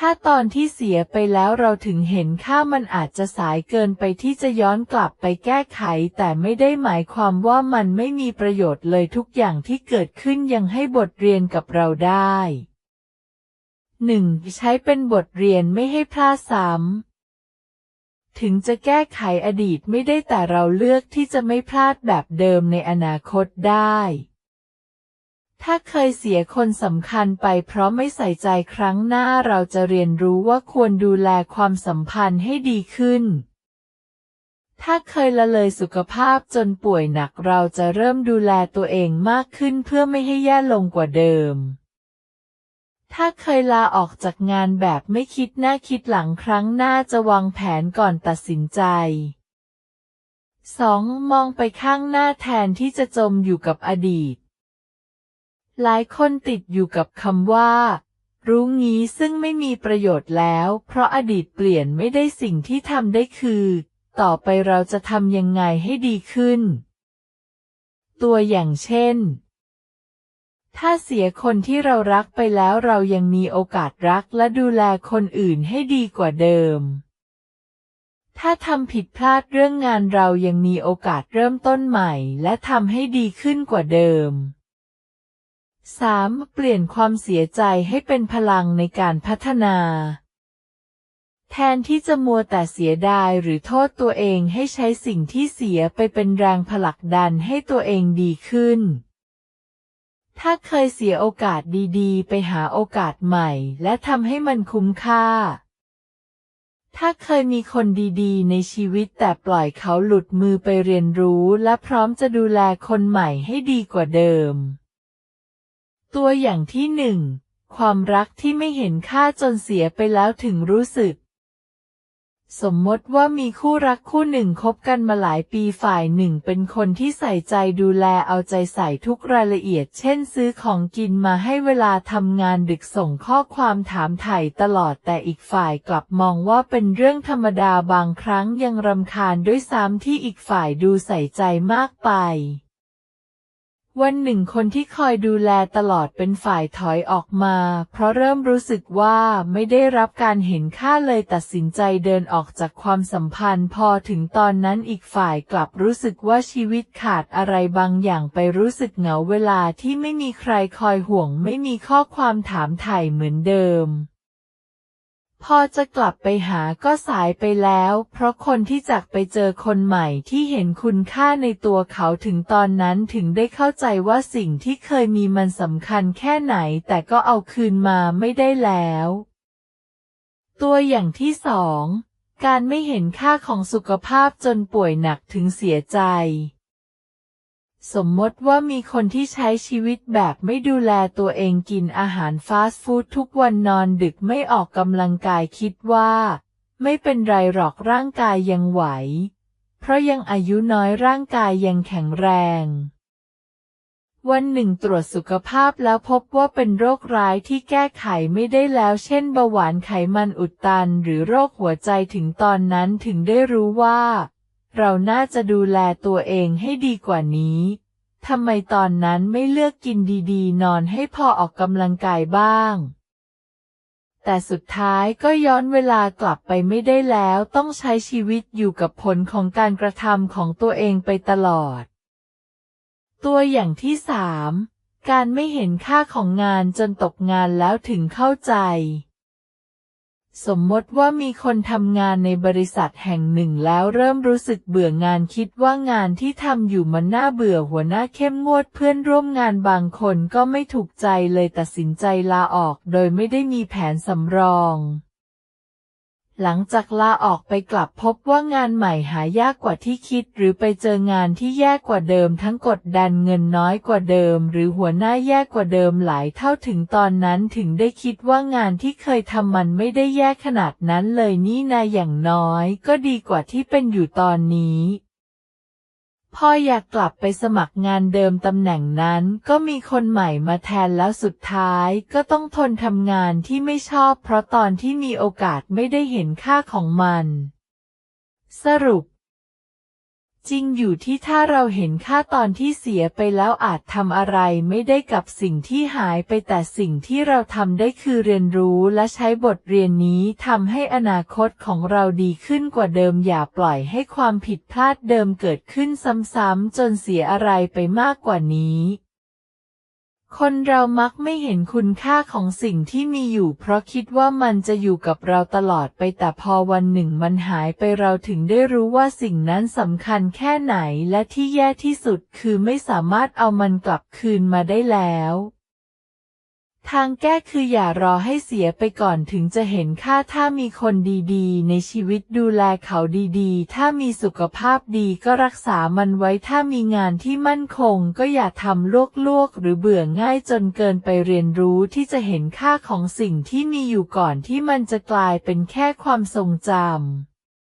ถ้าตอนที่เสียไปแล้วเราถึงเห็นค่ามันอาจจะสายเกินไปที่จะย้อนกลับไปแก้ไข แต่ไม่ได้หมายความว่ามันไม่มีประโยชน์เลยทุกอย่างที่เกิดขึ้นยังให้บทเรียนกับเราได้ 1. ใช้เป็นบทเรียนไม่ให้พลาดซ้ำ ถึงจะแก้ไขอดีตไม่ได้แต่เราเลือกที่จะไม่พลาดแบบเดิมในอนาคตได้ ถ้าเคยเสียคนสำคัญไปเพราะไม่ใส่ใจครั้งหน้าเราจะเรียนรู้ว่าควรดูแลความสัมพันธ์ให้ดีขึ้น ถ้าเคยละเลยสุขภาพจนป่วยหนักเราจะเริ่มดูแลตัวเองมากขึ้นเพื่อไม่ให้แย่ลงกว่าเดิม ถ้าเคยลาออกจากงานแบบไม่คิดหน้าคิดหลังครั้งหน้าจะวางแผนก่อนตัดสินใจ 2. มองไปข้างหน้าแทนที่จะจมอยู่กับอดีต หลายคนติดอยู่กับคำว่า รู้งี้ซึ่งไม่มีประโยชน์แล้ว เพราะอดีตเปลี่ยนไม่ได้สิ่งที่ทำได้คือ ต่อไปเราจะทำยังไงให้ดีขึ้น ตัวอย่างเช่น ถ้าเสียคนที่เรารักไปแล้วเรายังมีโอกาสรักและดูแลคนอื่นให้ดีกว่าเดิมถ้าทำผิดพลาดเรื่องงานเรายังมีโอกาสเริ่มต้นใหม่ และทำให้ดีขึ้นกว่าเดิม 3. เปลี่ยนความเสียใจให้เป็นพลังในการพัฒนา แทนที่จะมัวแต่เสียดายหรือโทษตัวเองให้ใช้สิ่งที่เสียไปเป็นแรงผลักดันให้ตัวเองดีขึ้น ถ้าเคยเสียโอกาสดีๆ ไปหาโอกาสใหม่ และทำให้มันคุ้มค่า ถ้าเคยมีคนดีๆ ในชีวิตแต่ปล่อยเขาหลุดมือไปเรียนรู้ และพร้อมจะดูแลคนใหม่ให้ดีกว่าเดิม ตัวอย่างที่หนึ่งความรักที่ไม่เห็นค่าจนเสียไปแล้วถึงรู้สึก สมมติว่ามีคู่รักคู่หนึ่งคบกันมาหลายปีฝ่ายหนึ่งเป็นคนที่ใส่ใจดูแลเอาใจใส่ทุกรายละเอียด เช่นซื้อของกินมาให้เวลาทำงานดึกส่งข้อความถามไถ่ตลอดแต่อีกฝ่ายกลับมองว่าเป็นเรื่องธรรมดาบางครั้งยังรำคาญด้วยซ้ำที่อีกฝ่ายดูใส่ใจมากไป วันหนึ่งคนที่คอยดูแลตลอดเป็นฝ่ายถอยออกมา เพราะเริ่มรู้สึกว่าไม่ได้รับการเห็นค่าเลยตัดสินใจเดินออกจากความสัมพันธ์พอถึงตอนนั้นอีกฝ่ายกลับรู้สึกว่าชีวิตขาดอะไรบางอย่างไปรู้สึกเหงาเวลาที่ไม่มีใครคอยห่วงไม่มีข้อความถามไถ่เหมือนเดิม พอจะกลับไปหาก็สายไปแล้ว เพราะคนที่จากไปเจอคนใหม่ที่เห็นคุณค่าในตัวเขาถึงตอนนั้นถึงได้เข้าใจว่าสิ่งที่เคยมีมันสำคัญแค่ไหนแต่ก็เอาคืนมาไม่ได้แล้ว ตัวอย่างที่สอง การไม่เห็นค่าของสุขภาพจนป่วยหนักถึงเสียใจ สมมติว่ามีคนที่ใช้ชีวิตแบบไม่ดูแลตัวเองกินอาหารฟาสต์ฟู้ดทุกวันนอนดึกไม่ออกกำลังกายคิดว่า ไม่เป็นไรหรอกร่างกายยังไหว เพราะยังอายุน้อยร่างกายยังแข็งแรง วันหนึ่งตรวจสุขภาพแล้วพบว่าเป็นโรคร้ายที่แก้ไขไม่ได้แล้ว เช่นเบาหวานไขมันอุดตันหรือโรคหัวใจถึงตอนนั้นถึงได้รู้ว่า เราน่าจะดูแลตัวเองให้ดีกว่านี้ทำไมตอนนั้นไม่เลือกกินดีๆ นอนให้พอออกกำลังกายบ้าง แต่สุดท้ายก็ย้อนเวลากลับไปไม่ได้แล้วต้องใช้ชีวิตอยู่กับผลของการกระทำของตัวเองไปตลอด ตัวอย่างที่สามการไม่เห็นค่าของงานจนตกงานแล้วถึงเข้าใจ สมมติว่ามีคนทำงานในบริษัทแห่งหนึ่งแล้วเริ่มรู้สึกเบื่องานคิดว่างานที่ทำอยู่มันน่าเบื่อหัวหน้าเข้มงวดเพื่อนร่วมงานบางคนก็ไม่ถูกใจเลยตัดสินใจลาออกโดยไม่ได้มีแผนสำรอง หลังจากลาออกไปกลับพบว่างานใหม่หายากกว่าที่คิด หรือไปเจองานที่แย่กว่าเดิม ทั้งกดดันเงินน้อยกว่าเดิม หรือหัวหน้าแย่กว่าเดิมหลายเท่าถึงตอนนั้นถึงได้คิดว่างานที่เคยทำมันไม่ได้แย่ขนาดนั้นเลยนี่นาอย่างน้อย ก็ดีกว่าที่เป็นอยู่ตอนนี้ พออยากกลับไปสมัครงานเดิมตำแหน่งนั้น ก็มีคนใหม่มาแทนแล้วสุดท้าย ก็ต้องทนทำงานที่ไม่ชอบ เพราะตอนที่มีโอกาสไม่ได้เห็นค่าของมัน สรุป จริงอยู่ที่ถ้าเราเห็นค่าตอนที่เสียไปแล้วอาจทำอะไรไม่ได้กับสิ่งที่หายไปแต่สิ่งที่เราทำได้คือเรียนรู้และใช้บทเรียนนี้ทำให้อนาคตของเราดีขึ้นกว่าเดิมอย่าปล่อยให้ความผิดพลาดเดิมเกิดขึ้นซ้ำๆจนเสียอะไรไปมากกว่านี้ คนเรามักไม่เห็นคุณค่าของสิ่งที่มีอยู่ เพราะคิดว่ามันจะอยู่กับเราตลอดไปแต่พอวันหนึ่งมันหายไปเราถึงได้รู้ว่าสิ่งนั้นสำคัญแค่ไหนและที่แย่ที่สุดคือไม่สามารถเอามันกลับคืนมาได้แล้ว ทางแก้คืออย่ารอให้เสียไปก่อนถึงจะเห็นค่าถ้ามีคนดีๆ ในชีวิตดูแลเขาดีๆ ถ้ามีสุขภาพดีก็รักษามันไว้ถ้ามีงานที่มั่นคงก็อย่าทำลวกๆ หรือเบื่อง่ายจนเกินไปเรียนรู้ที่จะเห็นค่าของสิ่งที่มีอยู่ก่อนที่มันจะกลายเป็นแค่ความทรงจ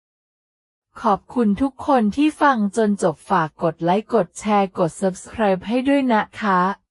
ำขอบคุณทุกคนที่ฟังจนจบฝากกดไลค์กดแชร์กด subscribe ให้ด้วยนะคะ